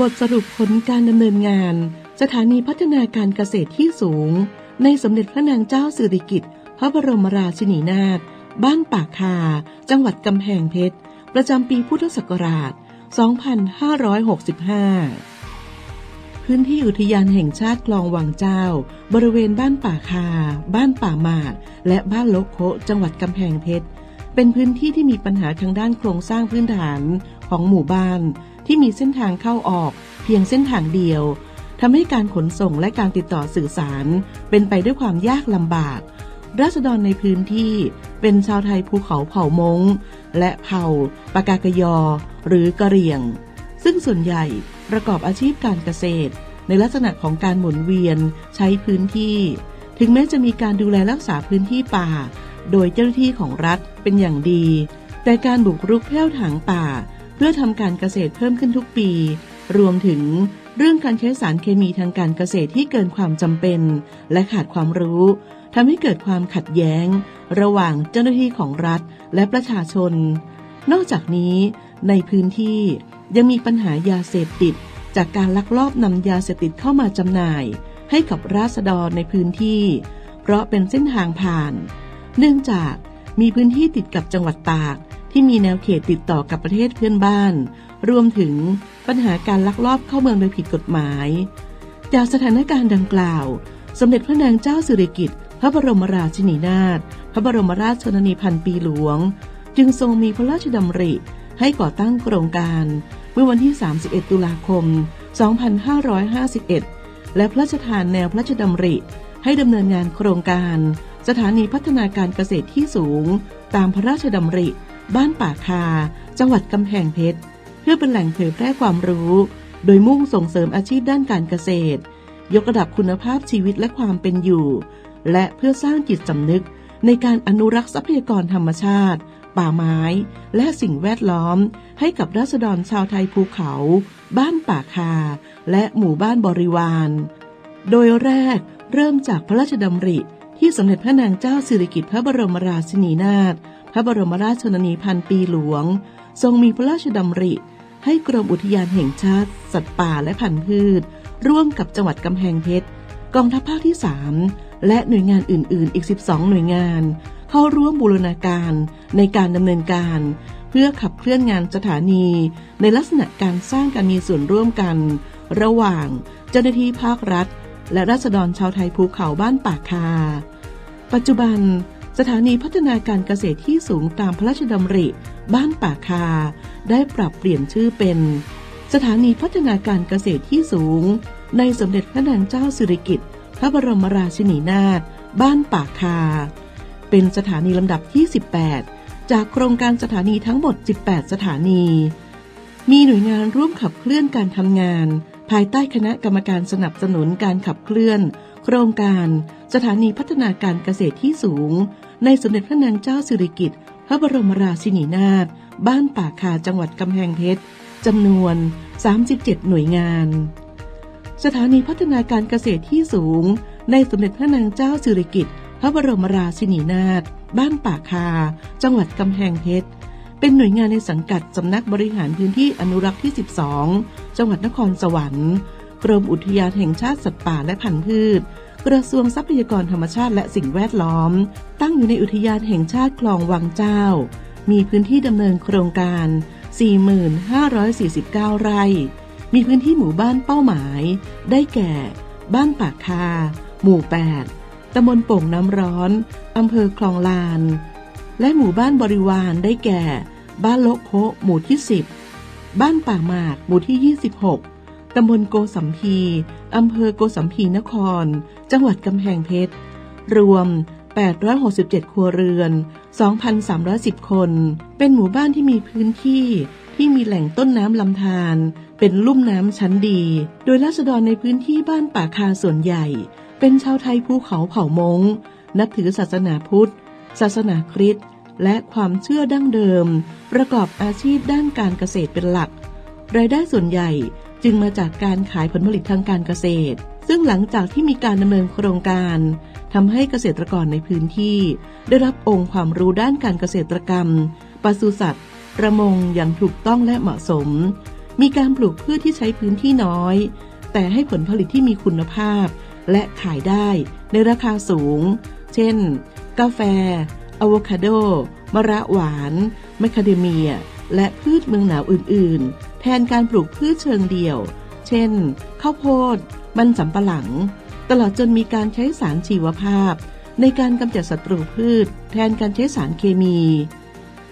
บทสรุปผลการดำเนินงาน สถานีพัฒนาการเกษตรที่สูง ในสมเด็จพระนางเจ้าสิริกิติ์พระบรมราชินีนาถบ้านปากคา จังหวัดกำแพงเพชร ประจำปีพุทธศักราช 2565 พื้นที่อุทยานแห่งชาติคลองวังเจ้า บริเวณบ้านป่าคา บ้านป่าหมากและบ้านโลโคจังหวัดกำแพงเพชรเป็นพื้นที่ที่มีปัญหาทางด้านโครงสร้างพื้นฐานของหมู่บ้าน ที่มีเส้นทางเข้าออก เพียงเส้นทางเดียวทำให้การขนส่งและการติดต่อสื่อสาร เป็นไปด้วยความยากลำบาก ราษฎรในพื้นที่เป็นชาวไทยภูเขาเผ่ามงและเผ่าปากากยอ หรือกะเหรี่ยง ซึ่งส่วนใหญ่ประกอบอาชีพการเกษตร ในลักษณะของการหมุนเวียนใช้พื้นที่ ถึงแม้จะมีการดูแลรักษาพื้นที่ป่า โดยเจ้าหน้าที่ของรัฐเป็นอย่างดี แต่การบุกรุกแพ่วถางป่า เพื่อทำการเกษตรเพิ่มขึ้นทุกปี รวมถึงเรื่องการใช้สารเคมีทางการเกษตรที่เกินความจำเป็น และขาดความรู้ทำให้เกิดความขัดแย้ง ระหว่างเจ้าหน้าที่ของรัฐและประชาชน นอกจากนี้ ในพื้นที่ยังมีปัญหายาเสพติด จากการลักลอบนำยาเสพติดเข้ามาจำหน่าย ให้กับราษฎรในพื้นที่ เพราะเป็นเส้นทางผ่าน เนื่องจากมีพื้นที่ติดกับจังหวัดตาก ที่มีแนวเขตติดต่อกับประเทศเพื่อนบ้าน รวมถึงปัญหาการลักลอบเข้าเมืองโดยผิดกฎหมาย จากสถานการณ์ดังกล่าว สมเด็จพระนางเจ้าสิริกิติ์พระบรมราชินีนาถพระบรมราชชนนีพันปีหลวง จึงทรงมีพระราชดำริให้ก่อตั้งโครงการ เมื่อวันที่ 31 ตุลาคม 2551 และพระราชทานแนวพระราชดำริ ให้ดำเนินงานโครงการ สถานีพัฒนาการเกษตรที่สูง ตามพระราชดำริ บ้านป่าคา จังหวัดกำแพงเพชร เพื่อเป็นแหล่งเผยแพร่ความรู้ โดยมุ่งส่งเสริมอาชีพด้านการเกษตร ยกระดับคุณภาพชีวิตและความเป็นอยู่ และเพื่อสร้างจิตสำนึกในการอนุรักษ์ทรัพยากรธรรมชาติ ป่าไม้ และสิ่งแวดล้อม ให้กับราษฎรชาวไทยภูเขา บ้านป่าคา และหมู่บ้านบริวาร โดยแรกเริ่มจากพระราชดำริที่สมเด็จพระนางเจ้าสิริกิติ์พระบรมราชินีนาถ พระบรมราชชนนีพันปีหลวง ทรงมีพระราชดำริ ให้กรมอุทยานแห่งชาติ สัตว์ป่าและพันธุ์พืช ร่วมกับจังหวัดกำแพงเพชรกองทัพภาคที่ 3 และหน่วยงานอื่น ๆ อีก 12 หน่วยงาน เข้าร่วมบูรณาการในการดำเนินการ เพื่อขับเคลื่อนงานสถานี ในลักษณะการสร้างการมีส่วนร่วมกัน ระหว่างเจ้าหน้าที่ภาครัฐ และราษฎรชาวไทยภูเขาบ้านป่าคา ปัจจุบัน สถานีพัฒนาการเกษตรที่สูงตามพระราชดำริ บ้านป่าคา ได้ปรับเปลี่ยนชื่อเป็น สถานีพัฒนาการเกษตรที่สูง ในสมเด็จพระนางเจ้าสิริกิติ์พระบรมราชินีนาถบ้านป่าคา เป็นสถานีลำดับที่ 18 จากโครงการสถานีทั้งหมด 18 สถานี มีหน่วยงานร่วมขับเคลื่อนการทำงาน ภายใต้คณะกรรมการสนับสนุนการขับเคลื่อน โครงการ สถานีพัฒนาการเกษตรที่สูง ในสมเด็จพระนางเจ้าสิริกิติ์พระบรมราชินีนาถบ้านป่าคาจังหวัดกำแพงเพชรจำนวน 37 หน่วยงาน สถานีพัฒนาการเกษตรที่สูง ในสมเด็จพระนางเจ้าสิริกิติ์พระบรมราชินีนาถบ้านป่าคา จังหวัดกำแพงเพชรเป็นหน่วยงานในสังกัดสำนักบริหารพื้นที่อนุรักษ์ที่ 12 จังหวัดนครสวรรค์ กรมอุทยานแห่งชาติสัตว์ป่าและพันธุ์พืช กระทรวงทรัพยากรธรรมชาติและสิ่งแวดล้อม ตั้งอยู่ในอุทยานแห่งชาติคลองวังเจ้า มีพื้นที่ดำเนินโครงการ 4549 ไร่ มีพื้นที่หมู่บ้านเป้าหมาย ได้แก่ บ้านปากคา หมู่ 8ตำบลโป่งน้ำร้อนอำเภอคลองลาน และหมู่บ้านบริวารได้แก่ บ้านโลกโคหมู่ที่ 10 บ้านป่าหมากหมู่ที่ 26 ตำบลโกสัมพีอำเภอโกสัมพีนคร จังหวัดกำแพงเพชร รวม 867 ครัวเรือน 2,310 คน เป็นหมู่บ้านที่มีพื้นที่ที่มีแหล่งต้นน้ำลำธารเป็นลุ่มน้ำชั้นดี โดยราษฎรในพื้นที่บ้านป่าคาส่วนใหญ่ เป็นชาวไทยภูเขาเผ่ามง นับถือศาสนาพุทธ ศาสนาคริสต์และความเชื่อดั้งเดิม ประกอบอาชีพด้านการเกษตรเป็นหลัก รายได้ส่วนใหญ่ จึงมาจากการขายผลผลิตทางการเกษตร ซึ่งหลังจากที่มีการดำเนินโครงการทำให้เกษตรกรในพื้นที่ ได้รับองค์ความรู้ด้านการเกษตรกรรมปศุสัตว์ ประมงอย่างถูกต้องและเหมาะสม มีการปลูกพืชที่ใช้พื้นที่น้อย แต่ให้ผลผลิตที่มีคุณภาพ และขายได้ในราคาสูง เช่น กาแฟอะโวคาโด มะระหวานแมคคาเดเมีย และพืชเมืองหนาวอื่นๆ แทนการปลูกพืชเชิงเดี่ยว เช่น ข้าวโพด มันสำปะหลัง ตลอดจนมีการใช้สารชีวภาพ ในการกำจัดศัตรูพืช แทนการใช้สารเคมี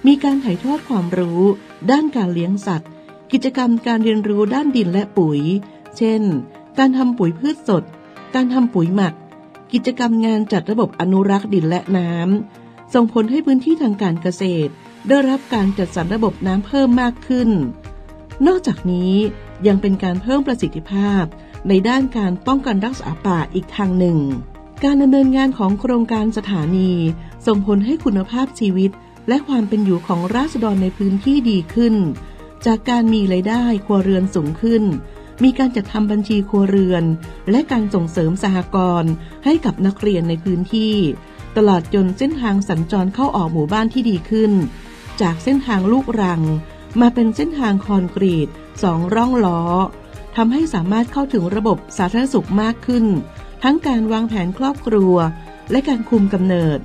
มีการถ่ายทอดความรู้ ด้านการเลี้ยงสัตว์ กิจกรรมการเรียนรู้ด้านดินและปุ๋ย เช่น การทำปุ๋ยพืชสด การทำปุ๋ยหมัก กิจกรรมงานจัดระบบอนุรักษ์ดินและน้ำส่งผลให้พื้นที่ทางการเกษตร ได้รับการจัดสรรระบบน้ำเพิ่มมากขึ้น นอกจากนี้ยังเป็นการเพิ่มประสิทธิภาพ ในด้านการป้องกันรักษาป่าอีกทางหนึ่ง การดำเนินงานของโครงการสถานี ส่งผลให้คุณภาพชีวิต และความเป็นอยู่ของราษฎรในพื้นที่ดีขึ้น จากการมีรายได้ครัวเรือนสูงขึ้น มีการจัดทำบัญชีครัวเรือน และการส่งเสริมสหกรณ์ให้กับนักเรียนในพื้นที่ ตลอดจนเส้นทางสัญจรเข้าออกหมู่บ้านที่ดีขึ้น จากเส้นทางลูกรัง มาเป็นเส้นทางคอนกรีตสองร่องล้อทำให้สามารถเข้าถึงระบบสาธารณสุขมากขึ้น ทั้งการวางแผนครอบครัว และการคุมกำเนิด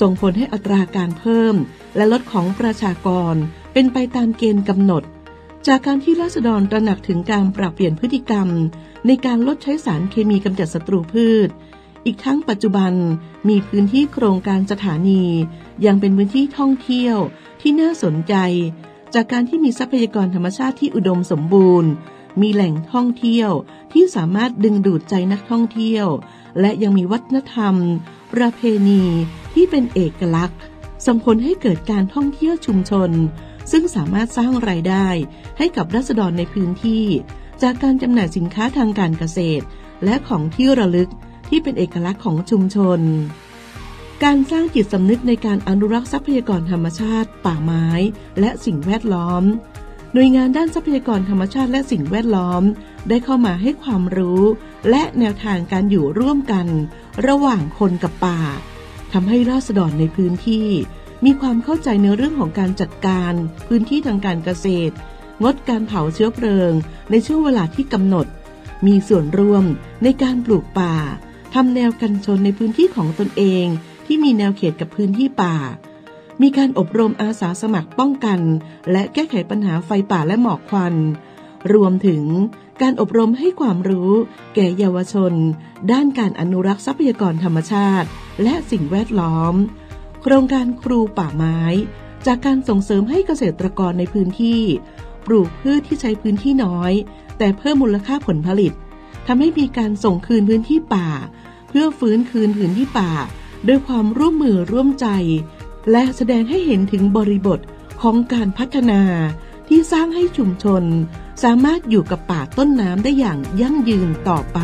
ส่งผลให้อัตราการเพิ่ม และลดของประชากรเป็นไปตามเกณฑ์กำหนด จากการที่ราษฎรตระหนักถึงการปรับเปลี่ยนพฤติกรรม ในการลดใช้สารเคมีกำจัดศัตรูพืช อีกทั้งปัจจุบันมีพื้นที่โครงการสถานี ยังเป็นพื้นที่ท่องเที่ยวที่น่าสนใจ จากการที่มีทรัพยากรธรรมชาติที่อุดมสมบูรณ์ มีแหล่งท่องเที่ยวที่สามารถดึงดูดใจนักท่องเที่ยว และยังมีวัฒนธรรม ประเพณีที่เป็นเอกลักษณ์ ส่งผลให้เกิดการท่องเที่ยวชุมชน ซึ่งสามารถสร้างรายได้ให้กับรัษฎรในพื้นที่ จากการจำหน่ายสินค้าทางการเกษตร และของที่ระลึกที่เป็นเอกลักษณ์ของชุมชน การสร้างจิตสำนึกในการอนุรักษ์ทรัพยากรธรรมชาติ ป่าไม้ และสิ่งแวดล้อม หน่วยงานด้านทรัพยากรธรรมชาติและสิ่งแวดล้อม ได้เข้ามาให้ความรู้ และแนวทางการอยู่ร่วมกัน ระหว่างคนกับป่าทำให้ราษฎรในพื้นที่ มีความเข้าใจในเรื่องของการจัดการ พื้นที่ทางการเกษตร งดการเผาเชื้อเพลิง ในช่วงเวลาที่กำหนด มีส่วนร่วมในการปลูกป่าทำแนวกันชนในพื้นที่ของตนเอง ที่มีแนวเขตกับพื้นที่ป่า มีการอบรมอาสาสมัครป้องกัน และแก้ไขปัญหาไฟป่าและหมอกควัน รวมถึงการอบรมให้ความรู้ แก่เยาวชน ด้านการอนุรักษ์ทรัพยากรธรรมชาติ และสิ่งแวดล้อม โครงการครูป่าไม้ จากการส่งเสริมให้เกษตรกรในพื้นที่ ปลูกพืชที่ใช้พื้นที่น้อย แต่เพิ่มมูลค่าผลผลิตทำให้มีการส่งคืนพื้นที่ป่า เพื่อฟื้นคืนพื้นที่ป่า ด้วยความร่วมมือร่วมใจ และแสดงให้เห็นถึงบริบทของการพัฒนาที่สร้างให้ชุมชน สามารถอยู่กับป่าต้นน้ำได้อย่างยั่งยืนต่อไป